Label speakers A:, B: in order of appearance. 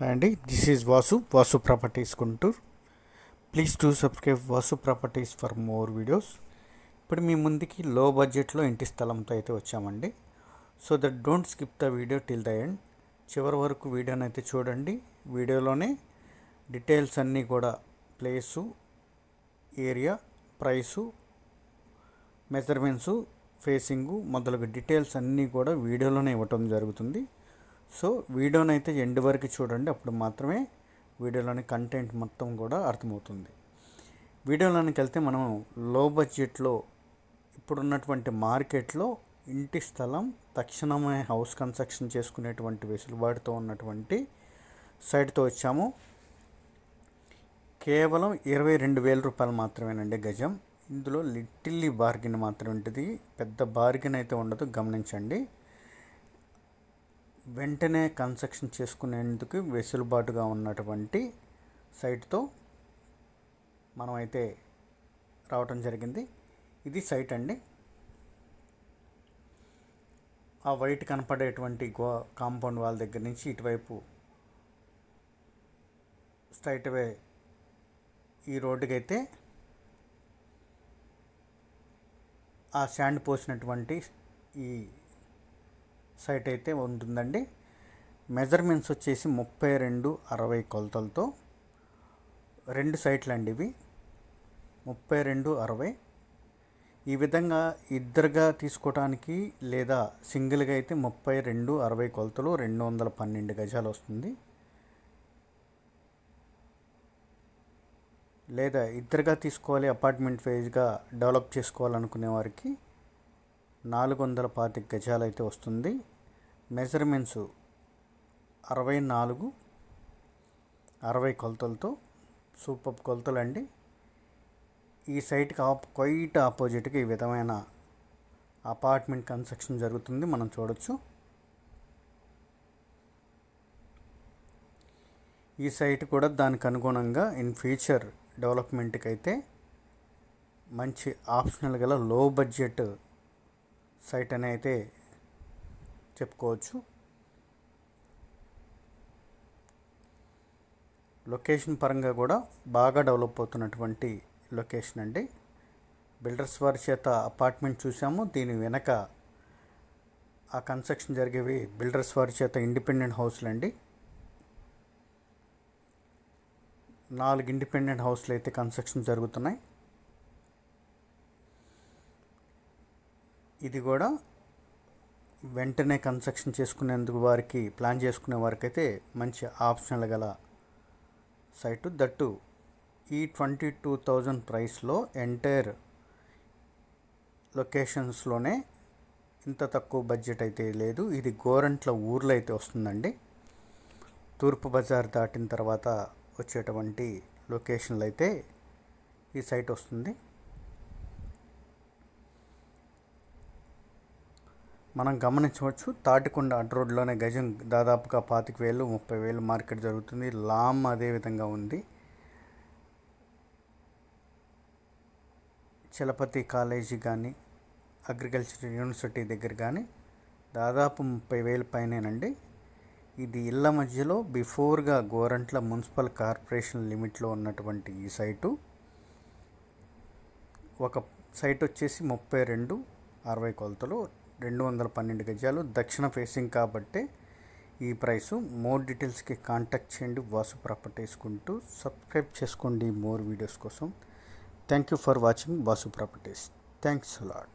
A: Hi అండి. This is Vasu Vasu properties Guntur. Please to subscribe Vasu properties for more videos. ఇప్పుడు మీ ముందుకి low బడ్జెట్లో ఇంటి స్థలంతో అయితే వచ్చామండి. So that don't skip the video till the end. చివరి వరకు వీడియోని అయితే చూడండి. వీడియోలోనే డీటెయిల్స్ అన్నీ కూడా place area price measurements facing మొదలగు డీటెయిల్స్ అన్నీ కూడా వీడియోలోనే ఇవ్వటం జరుగుతుంది. సో వీడియోని అయితే ఎండ్ వరకు చూడండి. అప్పుడు మాత్రమే వీడియోలోని కంటెంట్ మొత్తం కూడా అర్థమవుతుంది. వీడియోలోనికి వెళ్తే మనం లో బడ్జెట్లో ఇప్పుడున్నటువంటి మార్కెట్లో ఇంటి స్థలం తక్షణమే హౌస్ కన్స్ట్రక్షన్ చేసుకునేటువంటి వెసులుబాటుతో ఉన్నటువంటి సైట్తో వచ్చాము. కేవలం ఇరవై రెండు వేల రూపాయలు మాత్రమేనండి గజం. ఇందులో లిటిల్లీ బార్గెన్ మాత్రం ఉంటుంది. పెద్ద బార్గెన్ అయితే ఉండదు. గమనించండి. వెంటనే కన్స్ట్రక్షన్ చేసుకునేందుకు వెసులుబాటుగా ఉన్నటువంటి సైట్తో మనమైతే రావటం జరిగింది. ఇది సైట్ అండి. ఆ వైట్ కనపడేటువంటి గో కాంపౌండ్ వాల్ దగ్గర నుంచి ఇటువైపు స్ట్రైట్ అవే ఈ రోడ్డుకి అయితే ఆ శాండ్ పోసినటువంటి ఈ సైట్ అయితే ఉంటుందండి. మెజర్మెంట్స్ వచ్చేసి ముప్పై రెండు అరవై కొలతలతో రెండు సైట్లు అండి ఇవి. ముప్పై రెండు అరవై. ఈ విధంగా ఇద్దరుగా తీసుకోవడానికి లేదా సింగిల్గా అయితే ముప్పై రెండు అరవై కొలతలు రెండు వందల పన్నెండు గజాలు వస్తుంది. లేదా ఇద్దరుగా తీసుకోవాలి అపార్ట్మెంట్ ఫేజ్గా డెవలప్ చేసుకోవాలనుకునే వారికి నాలుగు వందల పాతిక గజాలు అయితే వస్తుంది. మెజర్మెంట్స్ అరవై నాలుగు అరవై కొలతలతో సూపర్ కొలతలు అండి ఈ సైట్కి ఆప్ క్వైట్ ఆపోజిట్గా ఈ విధమైన అపార్ట్మెంట్ కన్స్ట్రక్షన్ జరుగుతుంది. మనం చూడొచ్చు. ఈ సైట్ కూడా దానికి అనుగుణంగా ఇన్ ఫ్యూచర్ డెవలప్మెంట్కి అయితే మంచి ఆప్షనల్ గల లో బడ్జెట్ సైట్ అని అయితే చెప్పుకోవచ్చు. లొకేషన్ పరంగా కూడా బాగా డెవలప్ అవుతున్నటువంటి లొకేషన్ అండి. బిల్డర్స్ వారి చేత అపార్ట్మెంట్ చూసాము. దీని వెనక ఆ కన్స్ట్రక్షన్ జరిగేవి బిల్డర్స్ వారి చేత ఇండిపెండెంట్ హౌస్లు అండి. నాలుగు ఇండిపెండెంట్ హౌస్లు అయితే కన్స్ట్రక్షన్ జరుగుతున్నాయి. ఇది కూడా వెంటనే కన్స్ట్రక్షన్ చేసుకునేందుకు వారికి ప్లాన్ చేసుకునే వారికి అయితే మంచి ఆప్షన్లు గల సైటు. దట్టు ఈ ట్వంటీ టూ థౌజండ్ ప్రైస్లో ఎంటైర్ లొకేషన్స్లోనే ఇంత తక్కువ బడ్జెట్ అయితే లేదు. ఇది గోరంట్ల ఊర్లో అయితే వస్తుందండి. తూర్పు బజార్ దాటిన తర్వాత వచ్చేటువంటి లొకేషన్లు అయితే ఈ సైట్ వస్తుంది. మనం గమనించవచ్చు తాటికొండ అడ్ రోడ్లోనే గజం దాదాపుగా పాతిక వేలు ముప్పై వేలు మార్కెట్ జరుగుతుంది. లామ్ అదే విధంగా ఉంది. చలపతి కాలేజీ కానీ అగ్రికల్చర్ యూనివర్సిటీ దగ్గర కానీ దాదాపు ముప్పై వేల పైనేనండి. ఇది ఇళ్ళ మధ్యలో బిఫోర్గా గోరంట్ల మున్సిపల్ కార్పొరేషన్ లిమిట్లో ఉన్నటువంటి ఈ సైటు. ఒక సైట్ వచ్చేసి ముప్పై రెండు అరవై కొలతలు రెండు వందల పన్నెండు గజాలు. దక్షిణ ఫేసింగ్ కాబట్టి ఈ ప్రైసు. మోర్ డీటెయిల్స్కి కాంటాక్ట్ చేయండి. వాసు ప్రాపర్టీస్ కుంటూ సబ్స్క్రైబ్ చేసుకోండి మోర్ వీడియోస్ కోసం. Thank you for watching Vasu properties. Thanks lot